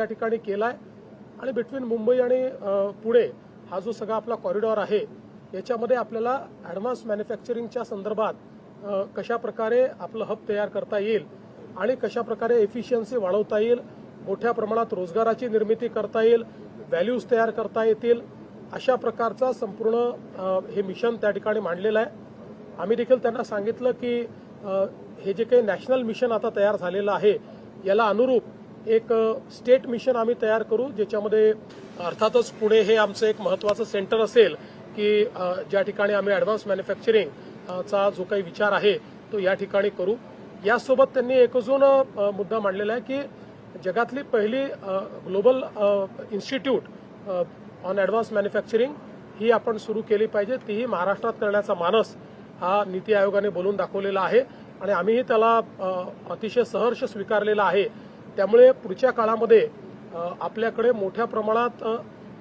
या ठिकाणी केला आहे आणि बिटवीन मुंबई आणि पुणे हा जो सगळा आपला कॉरिडॉर आहे याच्यामध्ये आपल्याला ॲडव्हान्स मॅन्युफॅक्चरिंगच्या संदर्भात कशा प्रकारे आपलं हब तयार करता येईल आणि कशा प्रकारे एफिशियन्सी वाढवता येईल मोठ्या प्रमाणात रोजगाराची निर्मिती करता येईल व्हॅल्यूज तयार करता येतील अशा प्रकारचा संपूर्ण हे मिशन त्या ठिकाणी मांडलेलं आहे. आम्ही देखील त्यांना सांगितलं की हे जे काही नॅशनल मिशन आता तयार झालेलं आहे याला अनुरूप एक स्टेट मिशन आम्ही तयार करू ज्याच्यामध्ये अर्थातच पुणे हे आमचं एक महत्वाचं सेंटर असेल की ज्या ठिकाणी आम्ही ॲडव्हान्स मॅन्युफॅक्चरिंग चा जो काही विचार आहे तो या ठिकाणी करू. यासोबत त्यांनी एक अजून मुद्दा मांडलेला आहे की जगातली पहिली global institute on advance manufacturing ही आपण सुरू केली पाहिजे. तीही महाराष्ट्रात करण्याचा मानस हा नीती आयोगाने बोलून दाखवलेला आहे. आणि आम्हीही त्याला अतिशय सहर्ष स्वीकारलेला आहे. त्यामुळे पुढच्या काळामध्ये आपल्याकडे मोठ्या प्रमाणात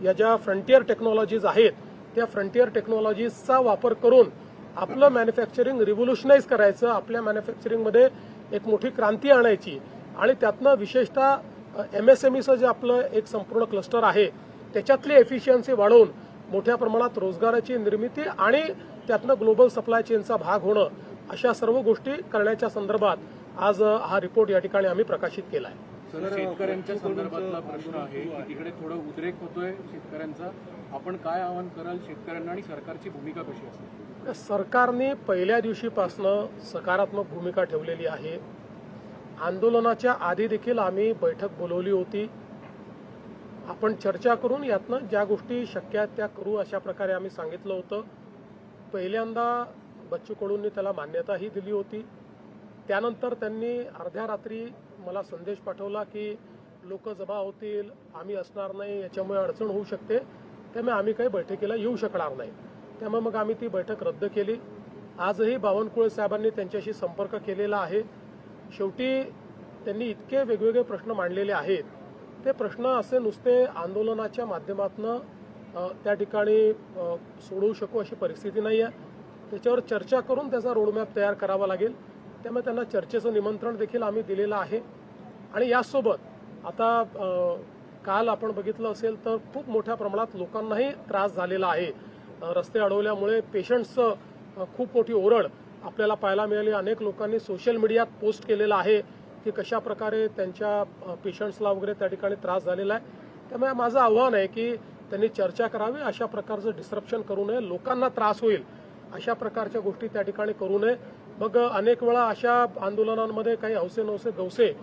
या ज्या फ्रंटियर टेक्नॉलॉजीज आहेत त्या फ्रंटियर टेक्नॉलॉजीजचा वापर करून आपलं मॅन्युफॅक्चरिंग रिव्होल्युशनाईज करायचं आपल्या मॅन्युफॅक्चरिंगमध्ये एक मोठी क्रांती आणायची. आणि त्यातनं विशेषतः एमएसएमईचं जे आपलं एक संपूर्ण क्लस्टर आहे त्याच्यातली एफिशियन्सी वाढवून मोठ्या प्रमाणात रोजगाराची निर्मिती आणि त्यातनं ग्लोबल सप्लाय चेनचा भाग होणं अशा सर्व गोष्टी करण्याच्या संदर्भात आज हा रिपोर्ट या ठिकाणी आम्ही प्रकाशित केला आहे शेतकऱ्यांच्या संदर्भातला प्रश्न आहे की तिकडे थोडं उद्रेक होतोय शेतकऱ्यांचा. आपण काय आवाहन कराल शेतकऱ्यांना आणि सरकारची भूमिका कशी असेल सरकारने पहिल्या दिवशीपासनं सकारात्मक भूमिका ठेवलेली आहे. आंदोलनाच्या आधी देखील आम्ही बैठक बोलवली होती. आपण चर्चा करून यातनं ज्या गोष्टी शक्य आहेत त्या करू अशा प्रकारे आम्ही सांगितलं होतं. पहिल्यांदा बच्चू कडूंनी त्याला मान्यताही दिली होती. त्यानंतर त्यांनी अर्ध्या रात्री मला संदेश पाठवला की लोक जमा होतील आम्ही असणार नाही याच्यामुळे अडचण होऊ शकते. त्यामुळे आम्ही काही बैठकीला येऊ शकणार नाही. त्यामुळे मग आम्ही ती बैठक रद्द केली. आजही बावनकुळे साहेबांनी त्यांच्याशी संपर्क केलेला आहे. शेवटी त्यांनी इतके वेगवेगळे प्रश्न मांडलेले आहेत. ते प्रश्न असे नुसते आंदोलनाच्या माध्यमातून त्या ठिकाणी सोडवू शकू अशी परिस्थिती नाही आहे त्याच्यावर चर्चा करून त्याचा रोडमॅप तयार करावा लागेल. त्यामुळे त्यांना चर्चेचं निमंत्रण देखील आम्ही दिलेलं आहे. आणि यासोबत आता काल आपण बघितलं असेल तर खूप मोठ्या प्रमाणात लोकांनाही त्रास झालेला आहे. रस्ते अडवल्यामुळे पेशंट्सचं खूप मोठी ओरड आपल्याला पाहायला मिळाली. अनेक लोकांनी सोशल मीडियात पोस्ट केलेलं आहे की कशा प्रकारे त्यांच्या पेशंट्सला वगैरे त्या ठिकाणी त्रास झालेला आहे. त्यामुळे माझं आव्हान आहे की त्यांनी चर्चा करावी अशा प्रकारचं डिस्क्रप्शन करू नये लोकांना त्रास होईल अशा प्रकारच्या गोष्टी त्या ठिकाणी करू नये. मग अनेक वेळा अशा आंदोलनांमध्ये काही हौसे नवसे गवसे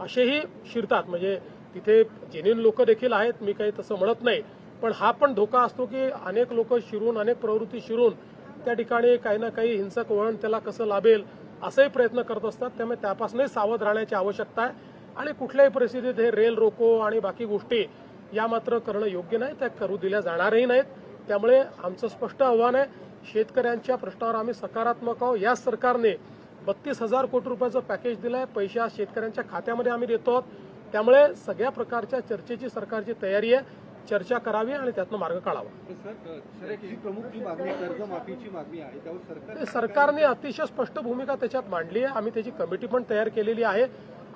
असेही शिरतात. म्हणजे तिथे जेन्युन लोक देखील आहेत मी काही तसं म्हणत नाही. पण हा पण धोका असतो की अनेक लोक शिरून अनेक प्रवृत्ती शिरून त्या ठिकाणी काही ना काही हिंसक वळण त्याला कसं लाभेल असंही प्रयत्न करत असतात. त्यामुळे त्यापासूनही सावध राहण्याची आवश्यकता आहे. आणि कुठल्याही परिस्थितीत हे रेल रोको आणि बाकी गोष्टी या मात्र करणं योग्य नाही त्या करू दिल्या जाणारही नाहीत. त्यामुळे आमचं स्पष्ट आव्हान आहे शेतकऱ्यांच्या प्रश्नावर आम्ही सकारात्मक आहोत. याच सरकारने बत्तीस हजार कोटी रुपयाचं पॅकेज दिलं आहे पैसे आज शेतकऱ्यांच्या खात्यामध्ये आम्ही देतो त्यामुळे सगळ्या प्रकारच्या चर्चेची सरकारची तयारी आहे. चर्चा करावी आणि त्यातनं मार्ग काढावा. सरकारने अतिशय स्पष्ट भूमिका त्याच्यात मांडली आहे. आम्ही त्याची कमिटी पण तयार केलेली आहे.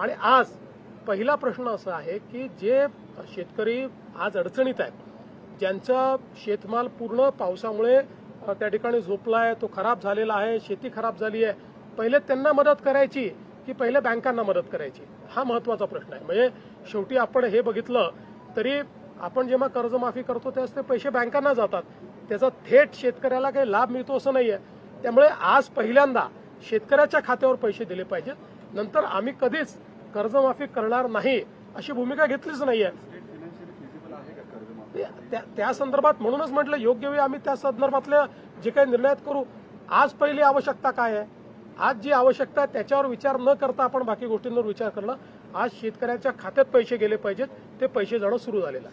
आणि आज पहिला प्रश्न असा आहे की जे शेतकरी आज अडचणीत आहेत ज्यांचा शेतमाल पूर्ण पावसामुळे त्या ठिकाणी झोपला आहे तो खराब झालेला आहे शेती खराब झाली आहे. पहिले त्यांना मदत करायची की पहिले बँकांना मदत करायची? हा महत्त्वाचा प्रश्न आहे. म्हणजे शेवटी आपण हे बघितलं तरी आपण जेव्हा कर्जमाफी करतो त्यावेळेस ते पैसे बँकांना जातात. त्याचा थेट शेतकऱ्याला काही लाभ मिळतो असं नाहीये. त्यामुळे आज पहिल्यांदा शेतकऱ्याच्या खात्यावर पैसे दिले पाहिजेत. नंतर आम्ही कधीच कर्जमाफी करणार नाही अशी भूमिका घेतलीच नाहीये. आहे त्या- त्या संदर्भात म्हणूनच म्हटलं योग्य वेळी आम्ही त्या संदर्भातले जे काही निर्णयात करू. आज पहिली आवश्यकता काय आहे? आज जी आवश्यकता त्याच्यावर विचार न करता आपण बाकी गोष्टींवर विचार करणं. आज शेतकऱ्याच्या खात्यात पैसे गेले पाहिजेत ते पैसे जाणं सुरू झालेलं